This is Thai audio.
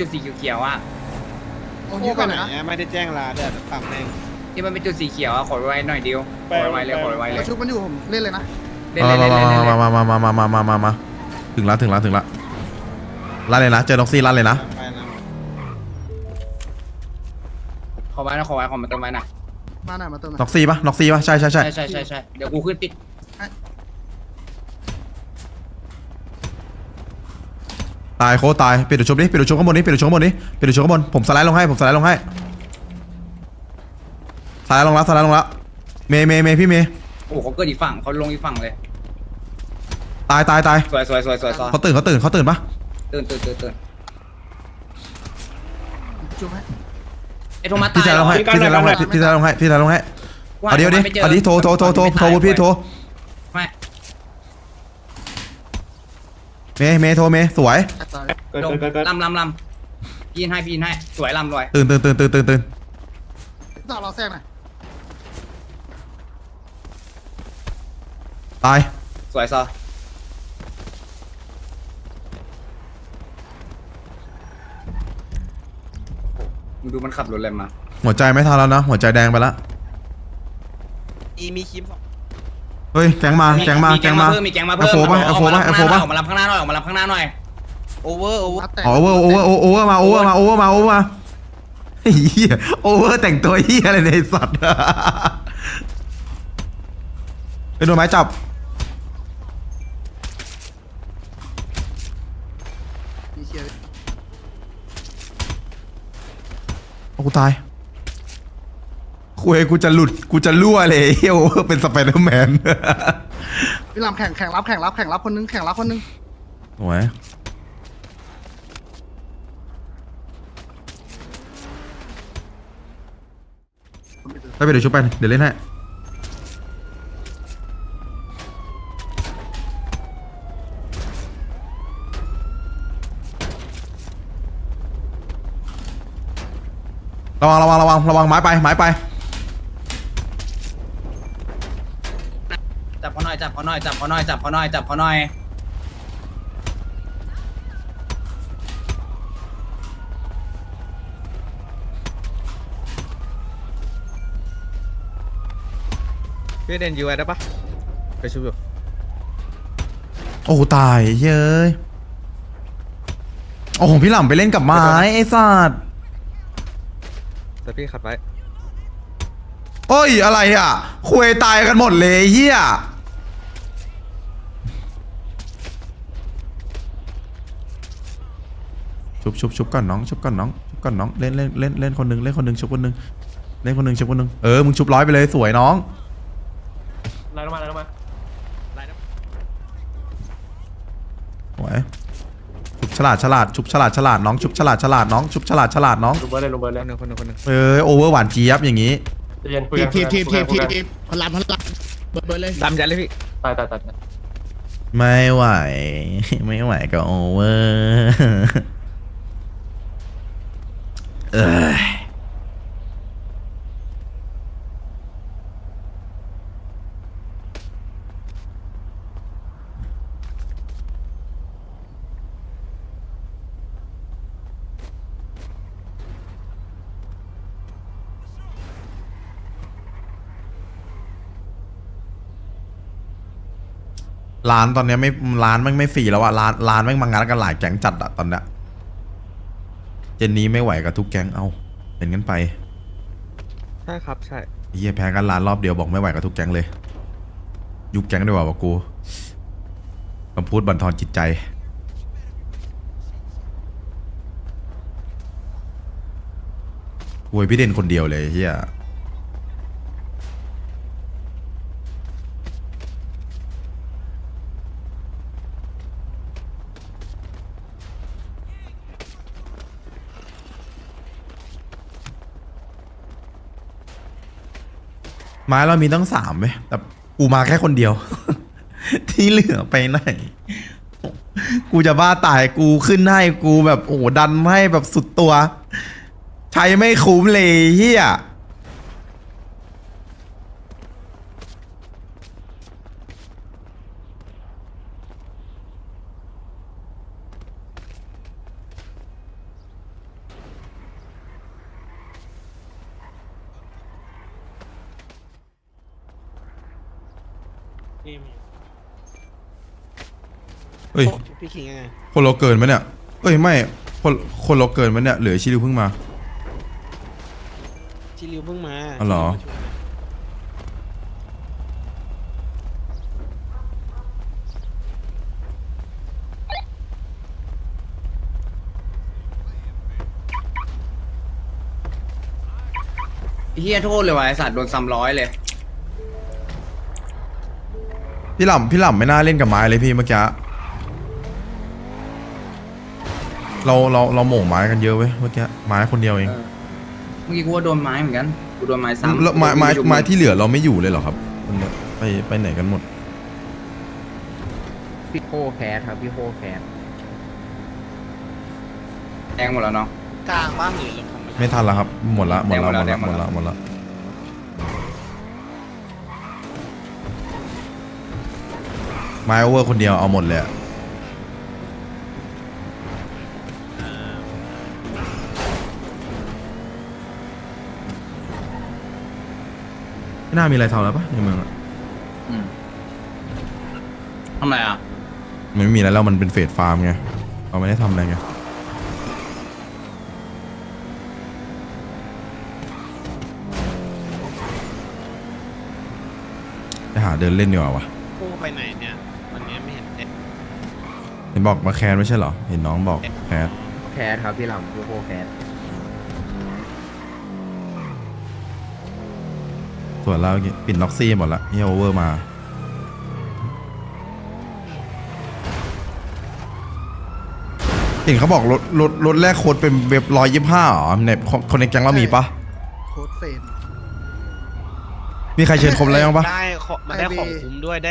จุดสีเขียวๆอะโอ้ยก่อนนะไม่ได้แจ้งลาเดี๋ยวปรับแม่งที่มันเป็นจุดสีเขียวอะขอไว้หน่อยเดียวขอไว้เลยขอไว้เลยเราชุบมันอยู่ผมเล่นเลยนะเล่นเล่นเล่นเล่นเล่นมามามามามามามามาถึงแล้วถึงแล้วถึงแล้วลั่นเลยนะ เจอน็อกซี่ลั่นเลยนะ ไปนะขอไว้นะขอไว้ขอมาเติมไว้นะมาหน่อยมาเติมหน่อยน็อกซี่ปะน็อกซี่ปะใช่ใช่ใช่ใช่ใช่ใช่ใช่เดี๋ยวกูขึ้นติด ตายโคตรตายปิดดูชุบดิปิดดูชุบข้างบนนี้ปิดดูชุบข้างบนนี้ปิดดูชุบข้างบนผมสไลด์ลงให้ผมสไลด์ลงให้สไลด์ลงแล้วสไลด์ลงแล้วเมย์เมย์เมย์พี่เมย์โอ้โหเขาเกิดอีกฝั่งเขาลงอีกฝั่งเลย ตายตายตายสวยสวยสวยสวยสวยเขาตื่นเขาตื่นเขาตื่นปะตื่นตื่นตื่นตื่นชุบให้ไอ้โทมัสพี่ตายชายเหรลองให้พี่ชายลงให้พี่ชายลงให้พี่ชายลงให้เอาเดี๋ยวดิเอาดิโทรโทรโทรโทรโทรวุฒิพี่โทร ไม่ เมย์เมย์โทรเมย์สวยตายเกิดลงเกิดเกิดลำลำลำยินให้พี่ยินให้ สวยลำรวยตื่นตื่นตื่นตื่นตื่นตื่นต่อรอแทรกหน่อยตายสวยซอมึงดูมันขับรถอะไรมา หัวใจไม่ทันแล้วนะ หัวใจแดงไปละอีมีคิมสอง เฮ้ยแก๊งมาแก๊งมาแก๊งมาเพิ่มมีแก๊งมาเพิ่มไอโฟป่ะไอโฟป่ะไอโฟป่ะออกมารับข้างหน้าหน่อยออกมารับข้างหน้าหน่อยโอเวอร์โอเวอร์นัดแตกอ๋อโอเวอร์โอเวอร์โอเวอร์มาโอเวอร์มาโอเวอร์มาโอเวอร์มาเฮียโอเวอร์แต่งตัวเฮียอะไรในยไอ้สัตว์เป็นโดนไม้จับมีเชียร์โอ้กูตาย คุยกูจะหลุดกูจะรั่วเลยเฮียโอเวอร์เป็นสไปเดอร์แมนพี่ลำแข่งแข่งรับแข่งรับแข่งรับคนนึงแข่งรับคนนึงโอ้ยไปไปเดี๋ยวชุบไปเดี๋ยวเล่นให้ระวังระวังระวังระวังไม้ไปไม้ไป จับ เขาหน่อยจับเขาหน่อยจับเขาหน่อยจับเขาหน่อยจับเขาหน่อยพี่เดนยูไอได้ปะไปชุบอยู่โอ้ตายเย้ยโอ้โหพี่หล่ำไปเล่นกับไม้ไอ้สัตว์แต่พี่ขัดไว้เอ้ยอะไรอะคุยตายกันหมดเลยเฮีย ชุบชุบชุบก่อนน้องชุบก่อนน้องชุบก่อนน้องเล่นเล่นเล่นเล่นคนหนึ่งเล่นคนหนึ่งชุบคนหนึ่งเล่นคนหนึ่งชุบคนหนึ่งเออมึงชุบร้อยไปเลยสวยน้องไล่ลงมาไล่ลงมาสวยชุบฉลาดฉลาดชุบฉลาดฉลาดน้องชุบฉลาดฉลาดน้องชุบฉลาดฉลาดน้องลงเบอร์เลยลงเบอร์คเลยนหนึ่งคนหนึ่งคนหนึ่งเออโอเวอร์หวานเจี๊ยบอย่างนี้ใจเย็นคุยทีกันมทีมทีมทีมทีมคุยกันทีมพลังพลังเบิร์ดเบิร์ดเลยดำยันเลยพี่ตายตายตายไม่ไหว ไม่ไหวก็โอเวอร์ เออร้านตอนเนี้ยไม่ร้านแม่งไม่ฟรีแล้วอะร้านร้านแม่งมางานกันหลายแก๊งจัดอะตอนเนี้ย เจนนี้ไม่ไหวกับทุกแก๊งเอาเห็นกันไปใช่ครับใช่ เฮียแพ้กันร้านรอบเดียวบอกไม่ไหวกับทุกแก๊งเลย ยุบแก๊งดีกว่าบอกกูคำพูดบันทอนจิตใจ โวยพี่เด่นคนเดียวเลยเฮีย ไม้เรามีตั้งสามไหมแต่กูมาแค่คนเดียว ที่เหลือไปไหน กูจะบ้าตายกูขึ้นให้กูแบบโอ้ดันให้แบบสุดตัว ใช้ไม่คุ้มเลยเฮีย เฮ้ย พี่คิงยังไงคนเราเกินไหมเนี่ย เอ้ยไม่คนคนเราเกินไหมเนี่ยเหลือชิลิวเพิ่งมา ชิลิวเพิ่งมาอ๋อเหรอ เฮียโทษเลยว่ะไอสัตว์โดนซ้ำร้อยเลย พี่หล่ำพี่หล่ำไม่น่าเล่นกับไม้เลยพี่เมื่อกี้เราเราเราโหม่งไม้กันเยอะเว้ยเมื่อกี้ไม้คนเดียวเองเออเมื่อกี้กูว่าโดนไม้เหมือนกันกูโดนไม้ซ้ำแล้วไม้ไม้ไม้ที่เหลือเราไม่อยู่เลยเหรอครับมันเนี่ยไปไปไหนกันหมดพี่โคแคสครับพี่โคแคสแดงหมดแล้วเนาะกลางบ้างหรือลงธรรมดาไม่ทันแล้วครับหมดละหมดละหมดละแดงหหมมดดแล้ละวหมดละ ไม้โอเวอร์คนเดียวเอาหมดเลยอะไม่น่ามีอะไรทำแล้วปะในเมืองอะอืมทำไรอะ มันไม่มีอะไรแล้วมันเป็นเฟสฟาร์มไงเราไม่ได้ทำอะไรไงไปหาเดินเล่นดีกว่าวะคู่ไปไหนเนี่ย วันนี้ไม่เห็นเด็ก เห็นบอกมาแคสไม่ใช่เหรอ เห็นน้องบอกแคสแคสครับพี่หลำพี่โคแคสส่วนเราเมื่อกี้ปิดล็อกซี่หมดละนี่โอเวอร์มา เห็นเขาบอกรถรถรถแรกโค้ดเป็นเว็บร้อยยี่ห้าหรอในคนในแก๊งเรามีปะโค้ดเซนมีใครเชิญครบแล้วยังปะได้ขอมาได้ของคุ้มด้วยได้